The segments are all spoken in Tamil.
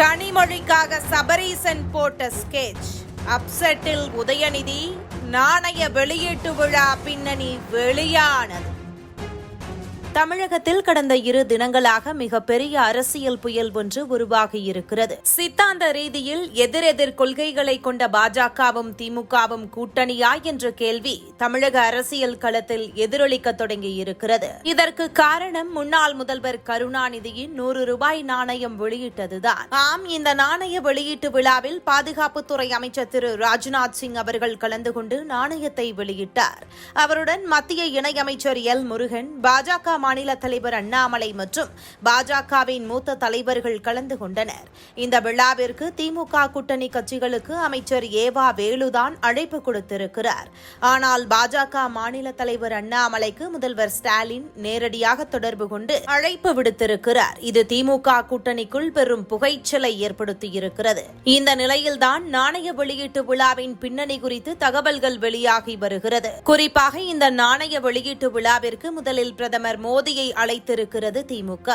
கனிமொழிக்காக சபரீசன் போட்ட ஸ்கெச் அப்செட்டில் உதயநிதி நாணய வெளியீட்டு விழா பின்னணி வெளியானது. தமிழகத்தில் கடந்த இரு தினங்களாக மிகப்பெரிய அரசியல் புயல் ஒன்று உருவாகியிருக்கிறது. சித்தாந்த ரீதியில் எதிரெதிர் கொள்கைகளை கொண்ட பாஜகவும் திமுகவும் கூட்டணியா என்ற கேள்வி தமிழக அரசியல் களத்தில் எதிரொலிக்க தொடங்கியிருக்கிறது. இதற்கு காரணம் முன்னாள் முதல்வர் கருணாநிதியின் நூறு ரூபாய் நாணயம் வெளியிட்டதுதான். ஆம் இந்த நாணய வெளியீட்டு விழாவில் பாதுகாப்புத்துறை அமைச்சர் திரு ராஜ்நாத் சிங் அவர்கள் கலந்து கொண்டு நாணயத்தை வெளியிட்டார். அவருடன் மத்திய இணையமைச்சர் எல் முருகன் பாஜக மாநில தலைவர் அண்ணாமலை மற்றும் பாஜகவின் மூத்த தலைவர்கள் கலந்து கொண்டனர். இந்த விழாவிற்கு திமுக கூட்டணி கட்சிகளுக்கு அமைச்சர் ஏவா வேலுதான் அழைப்பு கொடுத்திருக்கிறார். ஆனால் பாஜக மாநில தலைவர் அண்ணாமலைக்கு முதல்வர் ஸ்டாலின் நேரடியாக தொடர்பு கொண்டு அழைப்பு விடுத்திருக்கிறார். இது திமுக கூட்டணிக்குள் பெரும் புகைச்சலை ஏற்படுத்தியிருக்கிறது. இந்த நிலையில்தான் நாணய வெளியீட்டு விழாவின் பின்னணி குறித்து தகவல்கள் வெளியாகி வருகிறது. குறிப்பாக இந்த நாணய வெளியீட்டு விழாவிற்கு முதலில் பிரதமர் மோடி மோடியை அழைத்திருக்கிறது திமுக.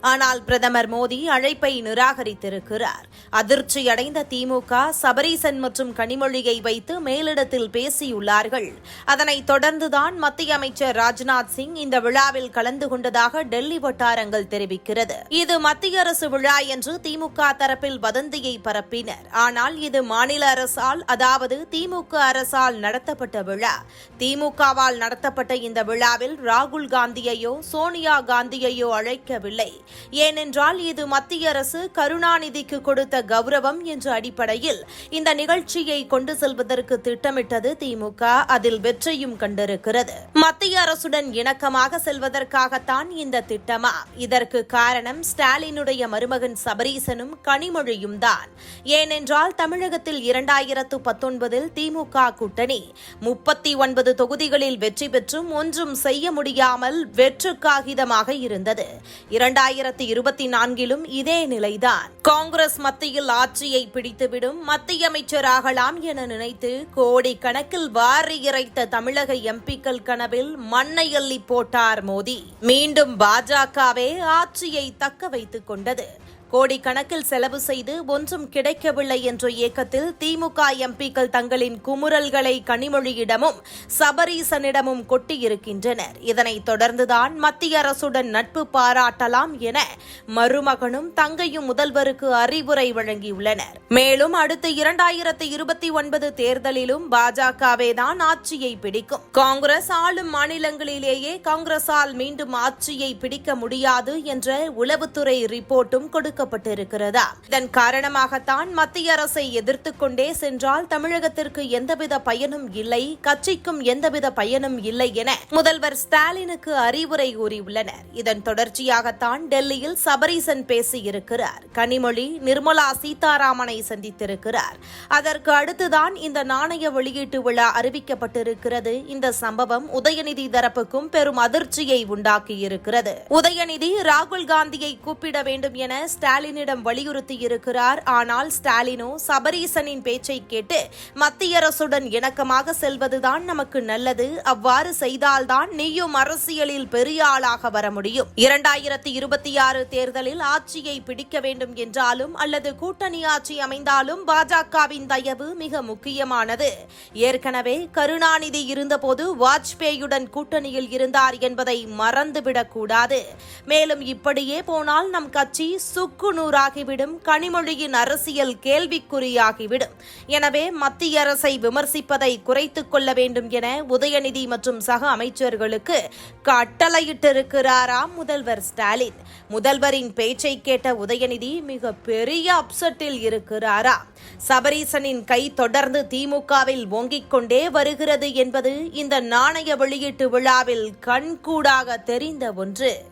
ஆனால் பிரதமர் மோடி அழைப்பை நிராகரித்திருக்கிறார். அதிர்ச்சியடைந்த திமுக சபரீசன் மற்றும் கனிமொழியை வைத்து மேலிடத்தில் பேசியுள்ளார்கள். அதனைத் தொடர்ந்துதான் மத்திய அமைச்சர் ராஜ்நாத் சிங் இந்த விழாவில் கலந்து கொண்டதாக டெல்லி வட்டாரங்கள் தெரிவிக்கிறது. இது மத்திய அரசு விழா என்று திமுக தரப்பில் வதந்தியை பரப்பினர். ஆனால் இது மாநில அரசால் அதாவது திமுக அரசால் நடத்தப்பட்ட விழா. திமுகவால் நடத்தப்பட்ட இந்த விழாவில் ராகுல் காந்தியையோ சோனியா காந்தியையோ அழைக்கவில்லை. ஏனென்றால் இது மத்திய அரசு கருணாநிதிக்கு கொடுத்த கௌரவம் என்ற அடிப்படையில் இந்த நிகழ்ச்சியை கொண்டு செல்வதற்கு திட்டமிட்டது திமுக. அதில் வெற்றியும் கண்டிருக்கிறது. மத்திய அரசுடன் இணக்கமாக செல்வதற்காகத்தான் இந்த திட்டமா? இதற்கு காரணம் ஸ்டாலினுடைய மருமகன் சபரீசனும் கனிமொழியும் தான். ஏனென்றால் தமிழகத்தில் இரண்டாயிரத்து பத்தொன்பதில் திமுக கூட்டணி. முப்பத்தி ஒன்பது தொகுதிகளில் வெற்றி பெற்றும் ஒன்றும் செய்ய முடியாமல் வெற்று காகிதமாக இருந்தது. இரண்டாயிரத்தி இருபத்தி நான்கிலும் இதே நிலைதான். காங்கிரஸ் மத்தியில் ஆட்சியை பிடித்துவிடும் மத்திய அமைச்சராகலாம் என நினைத்து கோடிக்கணக்கில் வாரி இறைத்த தமிழக எம்பிக்கள் கனவில் மண்ணை அள்ளி போட்டார் மோடி. மீண்டும் பாஜகவே ஆட்சியை தக்க வைத்துக் கொண்டது. கோடிக்கணக்கில் செலவு செய்து ஒன்றும் கிடைக்கவில்லை என்ற இயக்கத்தில் திமுக எம்பிக்கள் தங்களின் குமுறல்களை கனிமொழியிடமும் சபரீசனிடமும் கொட்டியிருக்கின்றனர். இதனைத் தொடர்ந்துதான் மத்திய அரசுடன் நட்பு பாராட்டலாம் என மருமகனும் தங்கையும் முதல்வருக்கு அறிவுரை வழங்கியுள்ளனர். மேலும் அடுத்த இரண்டாயிரத்து இருபத்தி ஒன்பது தேர்தலிலும் பாஜகவே தான் ஆட்சியை பிடிக்கும். காங்கிரஸ் ஆளும் மாநிலங்களிலேயே காங்கிரசால் மீண்டும் ஆட்சியை பிடிக்க முடியாது என்ற உளவுத்துறை ரிப்போர்ட்டும் கொடுக்க கொடுக்கப்பட்டிருக்கிறதா இதன் காரணமாகத்தான் மத்திய அரசை எதிர்த்து கொண்டே சென்றால் தமிழகத்திற்கு எந்தவித பயனும் இல்லை கட்சிக்கும் எந்தவித பயனும் இல்லை என முதல்வர் ஸ்டாலினுக்கு அறிவுரை கூறியுள்ளனர். இதன் தொடர்ச்சியாகத்தான் டெல்லியில் சபரீசன் பேசியிருக்கிறார். கனிமொழி நிர்மலா சீதாராமனை சந்தித்திருக்கிறார். அதற்கு அடுத்துதான் இந்த நாணய வெளியீட்டு விழா அறிவிக்கப்பட்டிருக்கிறது. இந்த சம்பவம் உதயநிதி தரப்புக்கும் பெரும் அதிர்ச்சியை உண்டாக்கியிருக்கிறது. உதயநிதி ராகுல் காந்தியை கூப்பிட வேண்டும் என ஸ்டாலினிடம் வலியுறுத்தியிருக்கிறார் ஆனால் ஸ்டாலினோ சபரீசனின் பேச்சை கேட்டு மத்திய அரசுடன் இணக்கமாக செல்வதுதான் நமக்கு நல்லது. அவ்வாறு செய்தால்தான் நீயும் அரசியலில் பெரிய ஆளாக வர முடியும். இரண்டாயிரத்தி இருபத்தி ஆறு தேர்தலில் ஆட்சியை பிடிக்க வேண்டும் என்றாலும் அல்லது கூட்டணி ஆட்சி அமைந்தாலும் பாஜகவின் தயவு மிக முக்கியமானது. ஏற்கனவே கருணாநிதி இருந்தபோது வாஜ்பேயுடன் கூட்டணியில் இருந்தார் என்பதை மறந்துவிடக்கூடாது. மேலும் இப்படியே போனால் நம் கட்சி சுக் சுக்கு நூறாகிவிடும் கனிமொழியின் அரசியல் கேள்விக்குறியாகிவிடும். எனவே மத்திய அரசை விமர்சிப்பதை குறைத்துக் கொள்ள வேண்டும் என உதயநிதி மற்றும் சக அமைச்சர்களுக்கு கட்டளையிட்டிருக்கிறாராம் முதல்வர் ஸ்டாலின். முதல்வரின் பேச்சை கேட்ட உதயநிதி மிக பெரிய அப்செட்டில் இருக்கிறாரா? சபரீசனின் கை தொடர்ந்து திமுகவில் ஓங்கிக் கொண்டே வருகிறது என்பது இந்த நாணய வெளியீட்டு விழாவில் கண்கூடாக தெரிந்த ஒன்று.